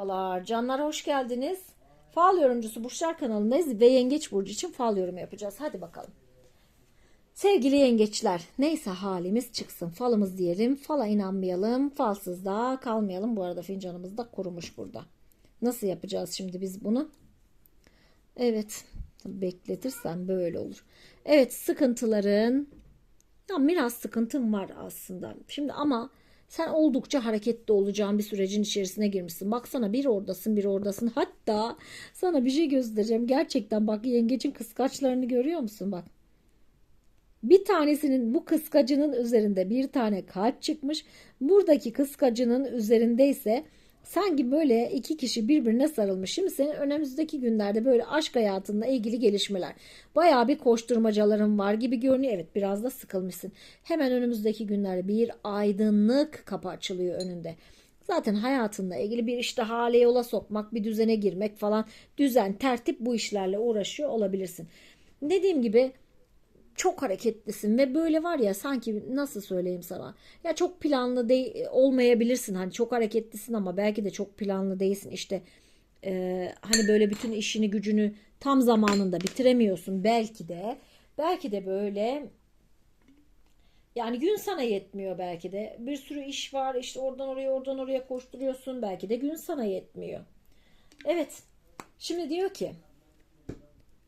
Merhabalar. Canlar hoş geldiniz. Fal yorumcusu Burçlar kanalındayız ve Yengeç Burcu için fal yorumu yapacağız. Hadi bakalım. Sevgili yengeçler neyse halimiz çıksın. Falımız diyelim. Fala inanmayalım falsız da kalmayalım. Bu arada fincanımız da kurumuş burada. Nasıl yapacağız şimdi biz bunu? Evet bekletirsen böyle olur. Evet sıkıntıların ya biraz sıkıntım var aslında. Şimdi ama sen oldukça hareketli olacağın bir sürecin içerisine girmişsin. Baksana bir oradasın bir oradasın. Hatta sana bir şey göstereceğim. Gerçekten bak yengecin kıskaçlarını görüyor musun? Bak. Bir tanesinin bu kıskacının üzerinde bir tane kalp çıkmış. Buradaki kıskacının üzerinde ise sanki böyle iki kişi birbirine sarılmış. Şimdi senin önümüzdeki günlerde böyle aşk hayatınla ilgili gelişmeler. Bayağı bir koşturmacaların var gibi görünüyor. Evet biraz da sıkılmışsın. Hemen önümüzdeki günlerde bir aydınlık kapı açılıyor önünde. Zaten hayatınla ilgili bir işte hale yola sokmak, bir düzene girmek falan, düzen, tertip bu işlerle uğraşıyor olabilirsin. Dediğim gibi çok hareketlisin ve böyle var ya sanki nasıl söyleyeyim sana? Ya çok planlı değil olmayabilirsin. Hani çok hareketlisin ama belki de çok planlı değilsin. İşte e, hani böyle bütün işini gücünü tam zamanında bitiremiyorsun. Belki de belki de böyle yani gün sana yetmiyor belki de. Bir sürü iş var. İşte oradan oraya oradan oraya koşturuyorsun. Belki de gün sana yetmiyor. Evet. Şimdi diyor ki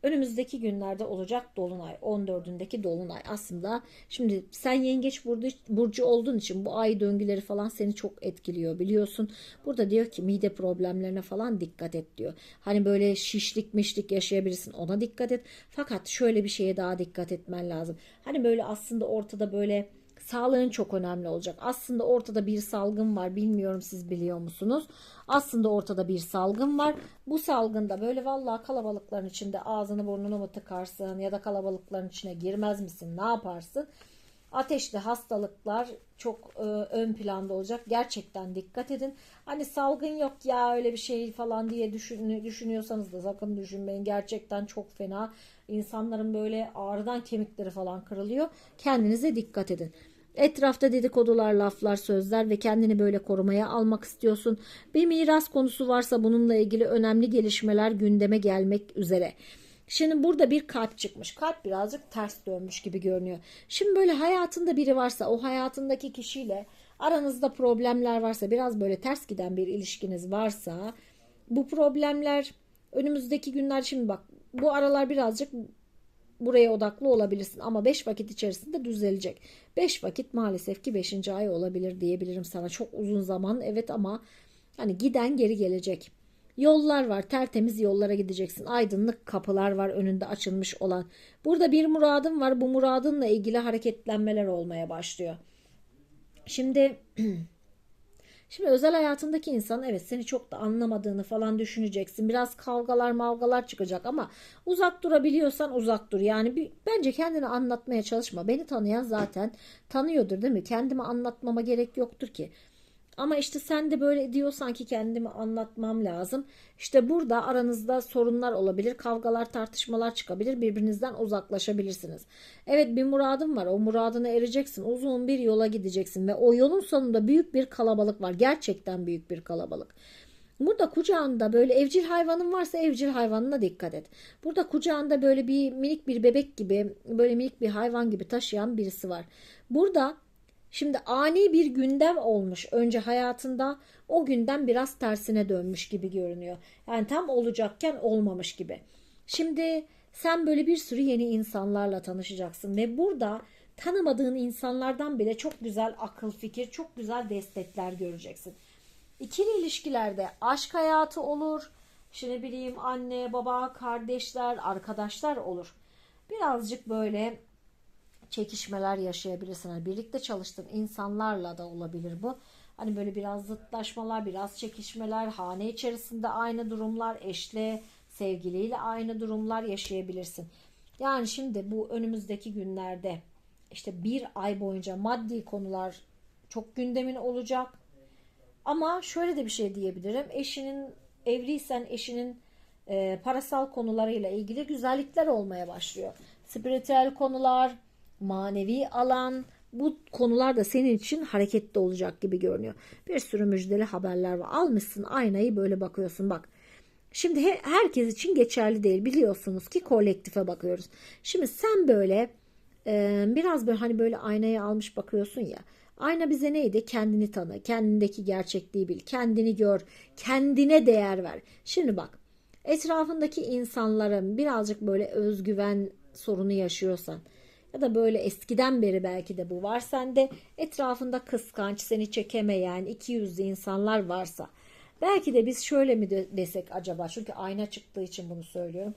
önümüzdeki günlerde olacak dolunay 14'ündeki dolunay. Aslında şimdi sen yengeç burcu, burcu olduğun için bu ay döngüleri falan seni çok etkiliyor biliyorsun. Burada diyor ki mide problemlerine falan dikkat et diyor. Hani böyle şişlik mişlik yaşayabilirsin ona dikkat et. Fakat şöyle bir şeye daha dikkat etmen lazım. Hani böyle aslında ortada böyle Sağlığın çok önemli olacak. Aslında ortada bir salgın var. Bilmiyorum siz biliyor musunuz? Aslında ortada bir salgın var. Bu salgında böyle vallahi kalabalıkların içinde ağzını burnunu mu tıkarsın ya da kalabalıkların içine girmez misin? Ne yaparsın? Ateşli hastalıklar çok e, ön planda olacak. Gerçekten dikkat edin. Hani salgın yok ya öyle bir şey falan diye düşün, düşünüyorsanız da sakın düşünmeyin. Gerçekten çok fena. İnsanların böyle ağrıdan kemikleri falan kırılıyor. Kendinize dikkat edin. Etrafta dedikodular, laflar, sözler ve kendini böyle korumaya almak istiyorsun. Bir miras konusu varsa bununla ilgili önemli gelişmeler gündeme gelmek üzere. Şimdi burada bir kalp çıkmış. Kalp birazcık ters dönmüş gibi görünüyor. Şimdi böyle hayatında biri varsa o hayatındaki kişiyle aranızda problemler varsa biraz böyle ters giden bir ilişkiniz varsa bu problemler önümüzdeki günler şimdi bak bu aralar birazcık buraya odaklı olabilirsin ama 5 vakit içerisinde düzelecek. 5 vakit maalesef ki 5. ay olabilir diyebilirim sana. Çok uzun zaman evet ama hani giden geri gelecek. Yollar var tertemiz yollara gideceksin. Aydınlık kapılar var önünde açılmış olan. Burada bir muradın var. Bu muradınla ilgili hareketlenmeler olmaya başlıyor. Şimdi Şimdi özel hayatındaki insan evet seni çok da anlamadığını falan düşüneceksin. Biraz kavgalar mavgalar çıkacak ama uzak durabiliyorsan uzak dur. Yani bir, bence kendini anlatmaya çalışma. Beni tanıyan zaten tanıyordur değil mi? Kendimi anlatmama gerek yoktur ki. Ama işte sen de böyle diyorsan ki kendimi anlatmam lazım. İşte burada aranızda sorunlar olabilir, kavgalar, tartışmalar çıkabilir, birbirinizden uzaklaşabilirsiniz. Evet bir muradın var, o muradına ereceksin, uzun bir yola gideceksin ve o yolun sonunda büyük bir kalabalık var. Gerçekten büyük bir kalabalık. Burada kucağında böyle evcil hayvanın varsa evcil hayvanına dikkat et. Burada kucağında böyle bir minik bir bebek gibi, böyle minik bir hayvan gibi taşıyan birisi var. Burada Şimdi ani bir gündem olmuş önce hayatında o günden biraz tersine dönmüş gibi görünüyor. Yani tam olacakken olmamış gibi. Şimdi sen böyle bir sürü yeni insanlarla tanışacaksın ve burada tanımadığın insanlardan bile çok güzel akıl fikir, çok güzel destekler göreceksin. İkili ilişkilerde aşk hayatı olur. Şimdi bileyim anne, baba, kardeşler, arkadaşlar olur. Birazcık böyle çekişmeler yaşayabilirsin. Hani birlikte çalıştığın insanlarla da olabilir bu. Hani böyle biraz zıtlaşmalar, biraz çekişmeler, hane içerisinde aynı durumlar, eşle, sevgiliyle aynı durumlar yaşayabilirsin. Yani şimdi bu önümüzdeki günlerde işte bir ay boyunca maddi konular çok gündemin olacak. Ama şöyle de bir şey diyebilirim. Eşinin evliysen eşinin e, parasal konularıyla ilgili güzellikler olmaya başlıyor. Spiritüel konular, manevi alan, bu konular da senin için hareketli olacak gibi görünüyor. Bir sürü müjdeli haberler var. Almışsın aynayı böyle bakıyorsun bak. Şimdi he- herkes için geçerli değil biliyorsunuz ki kolektife bakıyoruz. Şimdi sen böyle e, biraz böyle hani böyle aynaya almış bakıyorsun ya. Ayna bize neydi? Kendini tanı, kendindeki gerçekliği bil, kendini gör, kendine değer ver. Şimdi bak etrafındaki insanların birazcık böyle özgüven sorunu yaşıyorsan ya da böyle eskiden beri belki de bu var. Sende etrafında kıskanç seni çekemeyen iki yüzlü insanlar varsa belki de biz şöyle mi de- desek acaba? Çünkü ayna çıktığı için bunu söylüyorum.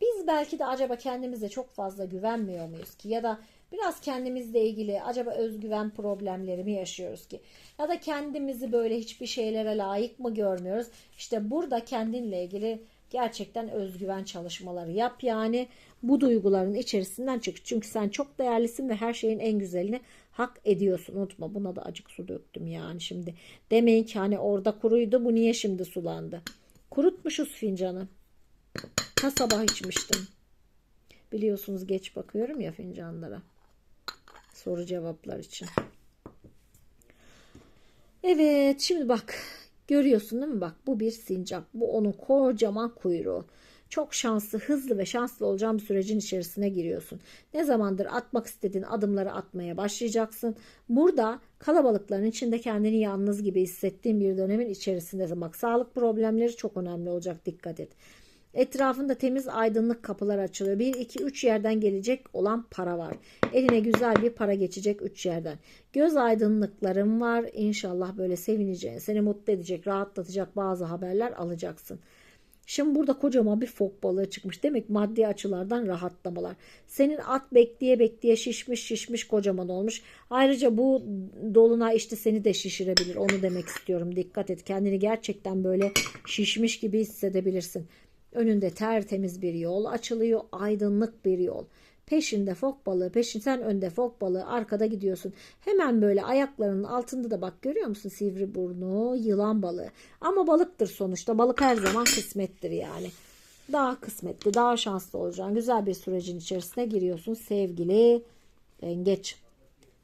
Biz belki de acaba kendimize çok fazla güvenmiyor muyuz ki? Ya da biraz kendimizle ilgili acaba özgüven problemleri mi yaşıyoruz ki? Ya da kendimizi böyle hiçbir şeylere layık mı görmüyoruz? İşte burada kendinle ilgili gerçekten özgüven çalışmaları yap yani bu duyguların içerisinden çık. Çünkü sen çok değerlisin ve her şeyin en güzelini hak ediyorsun. Unutma buna da acık su döktüm yani şimdi. Demeyin ki hani orada kuruydu bu niye şimdi sulandı. Kurutmuşuz fincanı. Ha sabah içmiştim. Biliyorsunuz geç bakıyorum ya fincanlara. Soru cevaplar için. Evet şimdi bak görüyorsun değil mi bak bu bir sincap bu onun kocaman kuyruğu çok şanslı hızlı ve şanslı olacağın bir sürecin içerisine giriyorsun ne zamandır atmak istediğin adımları atmaya başlayacaksın burada kalabalıkların içinde kendini yalnız gibi hissettiğin bir dönemin içerisindesin bak sağlık problemleri çok önemli olacak dikkat et Etrafında temiz aydınlık kapılar açılıyor. 1, 2, 3 yerden gelecek olan para var. Eline güzel bir para geçecek 3 yerden. Göz aydınlıkların var. İnşallah böyle sevineceğin, seni mutlu edecek, rahatlatacak bazı haberler alacaksın. Şimdi burada kocaman bir fok balığı çıkmış. Demek maddi açılardan rahatlamalar. Senin at bekleye bekleye şişmiş şişmiş kocaman olmuş. Ayrıca bu dolunay işte seni de şişirebilir. Onu demek istiyorum. Dikkat et. Kendini gerçekten böyle şişmiş gibi hissedebilirsin. Önünde tertemiz bir yol açılıyor, aydınlık bir yol. Peşinde fok balığı, peşin sen önde fok balığı, arkada gidiyorsun. Hemen böyle ayaklarının altında da bak görüyor musun sivri burnu, yılan balığı. Ama balıktır sonuçta. Balık her zaman kısmettir yani. Daha kısmetli, daha şanslı olacağın güzel bir sürecin içerisine giriyorsun sevgili yengeç.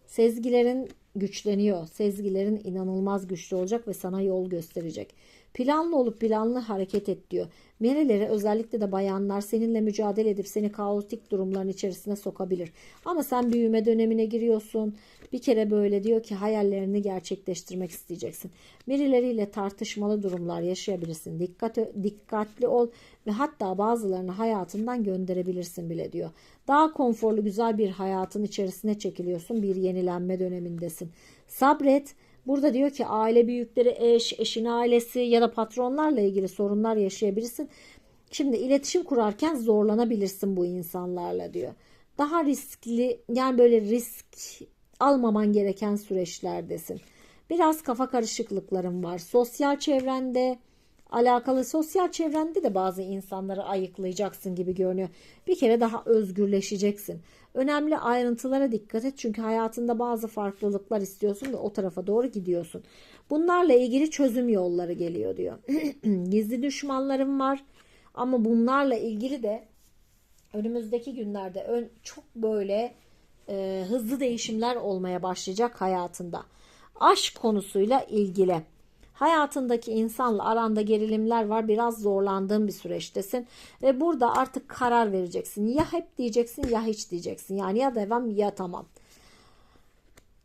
Sezgilerin güçleniyor. Sezgilerin inanılmaz güçlü olacak ve sana yol gösterecek. Planlı olup planlı hareket et diyor. Mereleri özellikle de bayanlar seninle mücadele edip seni kaotik durumların içerisine sokabilir. Ama sen büyüme dönemine giriyorsun. Bir kere böyle diyor ki hayallerini gerçekleştirmek isteyeceksin. Birileriyle tartışmalı durumlar yaşayabilirsin. Dikkat, dikkatli ol ve hatta bazılarını hayatından gönderebilirsin bile diyor. Daha konforlu güzel bir hayatın içerisine çekiliyorsun. Bir yenilenme dönemindesin. Sabret. Burada diyor ki aile büyükleri, eş, eşin ailesi ya da patronlarla ilgili sorunlar yaşayabilirsin. Şimdi iletişim kurarken zorlanabilirsin bu insanlarla diyor. Daha riskli yani böyle risk almaman gereken süreçlerdesin. Biraz kafa karışıklıkların var. Sosyal çevrende alakalı sosyal çevrende de bazı insanları ayıklayacaksın gibi görünüyor. Bir kere daha özgürleşeceksin. Önemli ayrıntılara dikkat et çünkü hayatında bazı farklılıklar istiyorsun ve o tarafa doğru gidiyorsun. Bunlarla ilgili çözüm yolları geliyor diyor. Gizli düşmanlarım var ama bunlarla ilgili de önümüzdeki günlerde ön, çok böyle e, hızlı değişimler olmaya başlayacak hayatında. Aşk konusuyla ilgili. Hayatındaki insanla aranda gerilimler var. Biraz zorlandığın bir süreçtesin. Ve burada artık karar vereceksin. Ya hep diyeceksin ya hiç diyeceksin. Yani ya devam ya tamam.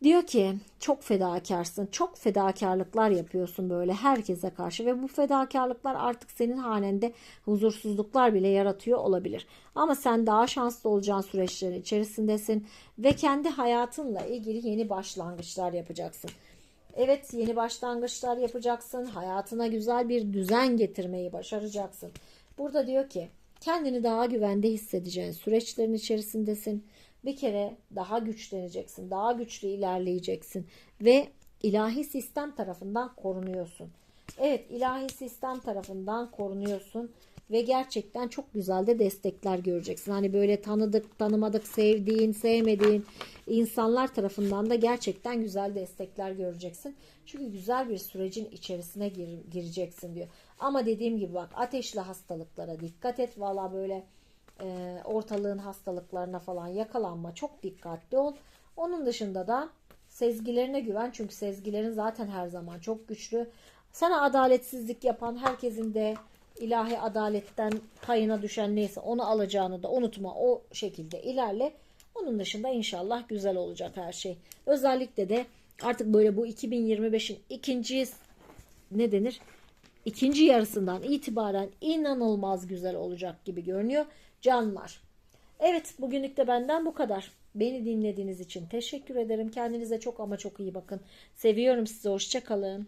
Diyor ki çok fedakarsın. Çok fedakarlıklar yapıyorsun böyle herkese karşı ve bu fedakarlıklar artık senin hanende huzursuzluklar bile yaratıyor olabilir. Ama sen daha şanslı olacağın süreçlerin içerisindesin ve kendi hayatınla ilgili yeni başlangıçlar yapacaksın. Evet yeni başlangıçlar yapacaksın. Hayatına güzel bir düzen getirmeyi başaracaksın. Burada diyor ki kendini daha güvende hissedeceğin süreçlerin içerisindesin. Bir kere daha güçleneceksin. Daha güçlü ilerleyeceksin. Ve ilahi sistem tarafından korunuyorsun. Evet ilahi sistem tarafından korunuyorsun. Ve gerçekten çok güzel de destekler göreceksin. Hani böyle tanıdık, tanımadık, sevdiğin, sevmediğin insanlar tarafından da gerçekten güzel destekler göreceksin. Çünkü güzel bir sürecin içerisine gir, gireceksin diyor. Ama dediğim gibi bak ateşli hastalıklara dikkat et. Valla böyle e, ortalığın hastalıklarına falan yakalanma. Çok dikkatli ol. Onun dışında da sezgilerine güven çünkü sezgilerin zaten her zaman çok güçlü. Sana adaletsizlik yapan herkesin de ilahi adaletten payına düşen neyse onu alacağını da unutma. O şekilde ilerle. Onun dışında inşallah güzel olacak her şey. Özellikle de artık böyle bu 2025'in ikinci ne denir? İkinci yarısından itibaren inanılmaz güzel olacak gibi görünüyor. Canlar. Evet bugünlük de benden bu kadar. Beni dinlediğiniz için teşekkür ederim. Kendinize çok ama çok iyi bakın. Seviyorum sizi. Hoşçakalın.